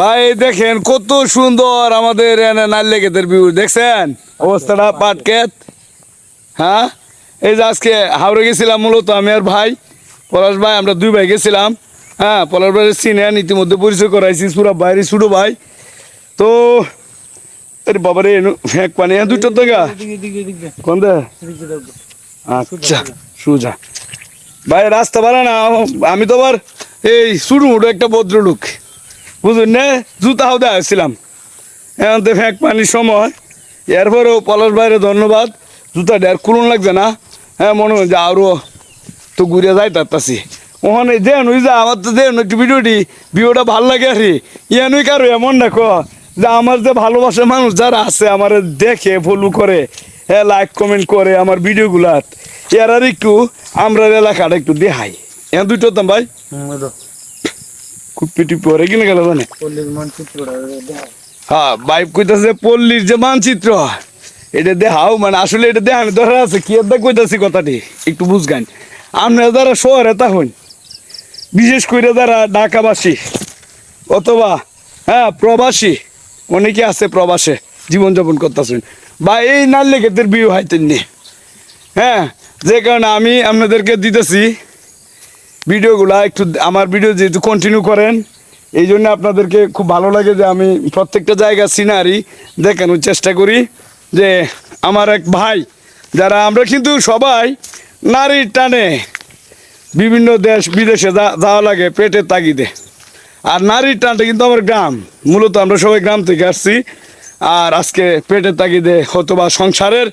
ভাই, দেখেন কত সুন্দর আমাদের নাল্লেকেতের ভিউ দেখছেন? অবস্থাটা পাটকেত। হ্যাঁ? এই যে আজকে হাওড়ে গেছিলাম মূলত আমি আর ভাই, পলাশ ভাই, আমরা দুই ভাই গেছিলাম। হ্যাঁ পলাশ ভাইয়ের সিনিয়র ইতিমধ্যে পরিচয় করাইছি সুরা ভাইয়ের ছোটো ভাই। তো আরে বাবারে এক পানি হ্যাঁ দুটো টাকা আচ্ছা সুজা। ভাই, রাস্তা বাড়া না, আমি তো আবার এই শুরু একটা ভদ্রলোক। বুঝুন না? জুতা হাওদা আসছিলাম এখন তো ফ্যাঁক পানির সময়। এরপরেও পলাশ বাইরে ধন্যবাদ। জুতা ডের কুলন লাগছে না। হ্যাঁ মনে হয় যে আরও তো ঘুরে যাই তারতাছি। ওখানে দেন, ওই যা আমার তো দেন একটু ভিডিওটি। ভিডিওটা ভালো লাগে আর। ইয়ানুই কারও এমন দেখো যে আমার যে ভালোবাসার মানুষ যারা আছে, আমার দেখে ফলো করে হ্যাঁ লাইক কমেন্ট করে আমার ভিডিওগুলাত। এর আর একটু আমরা এলাকাটা একটু দেখাই। এ দুটো তো ভাই। খুব পিটি পরে কিনে গেল মানে হ্যাঁ বাইক কইতাছে পল্লীর যে মানচিত্র এটা দেখাও মানে আসলে এটা দেখানো দরকার আছে কি আর কইতাছি কথাটি? একটু বুঝগান। আমরা যারা শহরে তখন বিশেষ করে যারা ঢাকাবাসী অথবা হ্যাঁ প্রবাসী অনেকে আছে প্রবাসে জীবনযাপন করতেছেন বা এই নাল্লে ক্ষেত্রের বিয়ে হাইতেন নি হ্যাঁ যে কারণে আমি আপনাদেরকে দিতেছি ভিডিওগুলা একটু আমার ভিডিও যেহেতু কন্টিনিউ করেন, এই জন্য আপনাদেরকে খুব ভালো লাগে যে আমি প্রত্যেকটা জায়গা সিনারি দেখানোর চেষ্টা করি, যে আমার এক ভাই, যারা আমরা কিন্তু সবাই নারীর টানে বিভিন্ন দেশ বিদেশে যাওয়া লাগে পেটের তাগিদে। আর নারীর টানটা কিন্তু আমার গ্রাম, মূলত আমরা সবাই গ্রাম থেকে আসছি, আর আজকে পেটের তাগিদে হয়তো বা সংসারের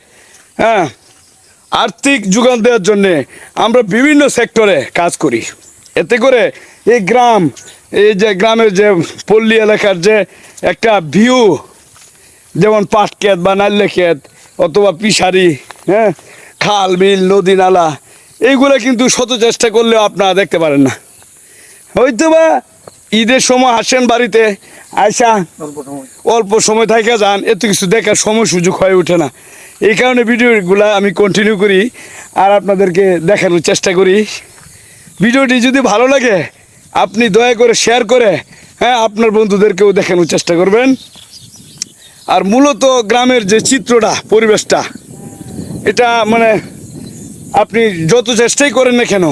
হ্যাঁ আর্থিক যোগান দেওয়ার জন্যে আমরা বিভিন্ন সেক্টরে কাজ করি। এতে করে এই গ্রাম এই যে গ্রামের যে পল্লী এলাকার যে একটা ভিউ যেমন পাট ক্ষেত বা নাল্লে ক্ষেত অথবা পিসারি হ্যাঁ খাল বিল নদী নালা এইগুলো কিন্তু শত চেষ্টা করলেও আপনারা দেখতে পারেন না। হয়তো বা ঈদের সময় আসেন বাড়িতে আয়সা অল্প সময়। থাকে যান এত কিছু দেখার সময় সুযোগ হয়ে ওঠে না। এই কারণে ভিডিওগুলো আমি কন্টিনিউ করি আর আপনাদেরকে দেখানোর চেষ্টা করি। ভিডিওটি যদি ভালো লাগে, আপনি দয়া করে শেয়ার করে হ্যাঁ আপনার বন্ধুদেরকেও দেখানোর চেষ্টা করবেন। আর মূলত গ্রামের যে চিত্রটা, পরিবেশটা, এটা মানে আপনি যত চেষ্টাই করেন না কেন,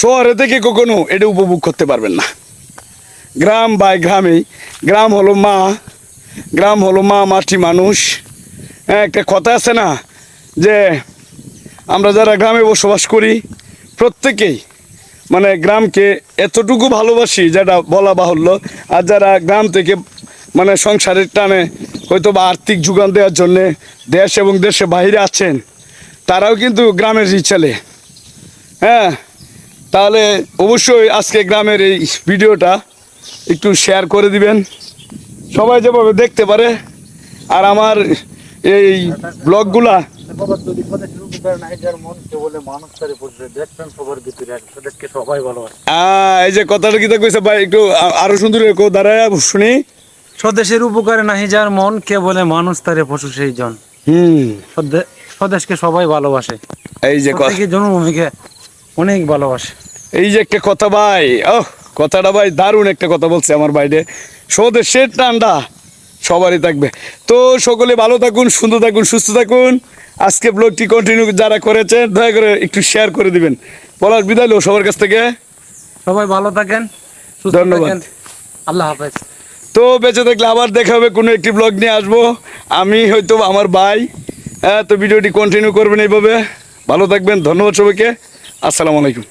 শহরে থেকে কখনো এটা উপভোগ করতে পারবেন না। গ্রাম বাই গ্রামেই গ্রাম হলো মা, গ্রাম হলো মা মাটি মানুষ। হ্যাঁ একটা কথা আছে না, যে আমরা যারা গ্রামে বসবাস করি, প্রত্যেকেই মানে গ্রামকে এতটুকু ভালোবাসি যেটা বলা বাহুল্য, আর যারা গ্রাম থেকে মানে সংসারের টানে হয়তো বা আর্থিক যোগান দেওয়ার জন্যে দেশ এবং দেশে বাইরে আছেন, তারাও কিন্তু গ্রামের ছেলে হ্যাঁ তাহলে অবশ্যই আজকে গ্রামের এই ভিডিওটা একটু শেয়ার করে দিবেন। সবাই যেভাবে দেখতে পারে, আর আমার এই ব্লগগুলা এই যে কথাটা কইছে ভাই একটু আরও সুন্দর দাঁড়ায় শুনি। স্বদেশের উপকারে নাহি যার মন কে বলে মানুষ তারে পশু সেই জন হুম। স্বদে- স্বদেশকে সবাই ভালোবাসে। এই যে জন্মভূমিকে অনেক ভালোবাসে। এই যে একটা কথা ভাই ও কথাটা ভাই দারুণ একটা কথা বলছে আমার বাইরে স্বদেশের টান্ডা। সবারই থাকবে। তো সকলে ভালো থাকুন সুন্দর থাকুন সুস্থ থাকুন। আজকে ব্লগটি কন্টিনিউ যারা করেছেন দয়া করে একটু শেয়ার করে দিবেন। বলার বিদায় লো সবার কাছ থেকে। সবাই ভালো থাকেন ধন্যবাদ। আল্লাহ হাফেজ। তো বেঁচে থাকলে আবার দেখা হবে কোনো একটি ব্লগ নিয়ে আসব। আমি হয়তো আমার ভাই হ্যাঁ তো ভিডিওটি কন্টিনিউ করবেন এইভাবে। ভালো থাকবেন ধন্যবাদ সবাইকে। আসসালামু আলাইকুম।